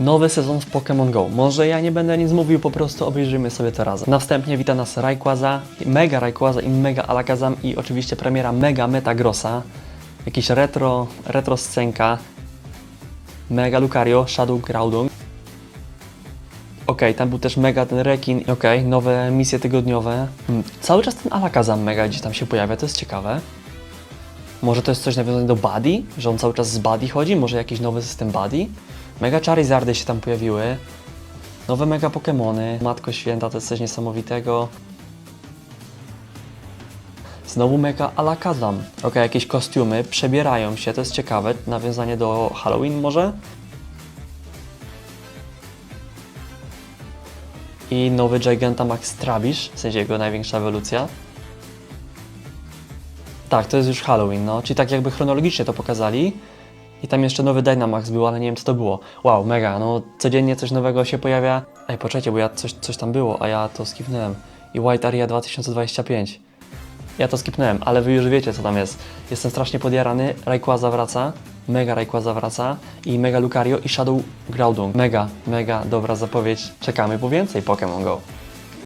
Nowy sezon w Pokémon Go. Może ja nie będę nic mówił, po prostu obejrzymy sobie to razem. Na wstępnie wita nas Rayquaza, Mega Rayquaza i Mega Alakazam i oczywiście premiera Mega Metagrossa. Jakiś retro, retro scenka. Mega Lucario, Shadow Groudon. Okej, tam był też mega ten rekin. Okej, nowe misje tygodniowe. Hmm, cały czas ten Alakazam mega gdzieś tam się pojawia, to jest ciekawe. Może to jest coś nawiązane do Buddy? Że on cały czas z Buddy chodzi? Może jakiś nowy system Buddy? Mega Charizardy się tam pojawiły. Nowe mega Pokémony. Matko Święta to jest coś niesamowitego. Znowu mega Alakazam. Ok, jakieś kostiumy, przebierają się, to jest ciekawe. Nawiązanie do Halloween może? I nowy Gigantamax Trabish, w sensie jego największa ewolucja. Tak, to jest już Halloween, no. Czyli tak jakby chronologicznie to pokazali. I tam jeszcze nowy Dynamax był, ale nie wiem co to było. Wow, mega, no codziennie coś nowego się pojawia. Ej, poczekajcie, bo ja coś, coś tam było, a ja to skipnąłem. I White Area 2025. Ja to skipnąłem, ale wy już wiecie co tam jest. Jestem strasznie podjarany. Rayquaza wraca, Mega Rayquaza wraca i Mega Lucario i Shadow Groudon. Mega, mega dobra zapowiedź. Czekamy po więcej Pokémon Go.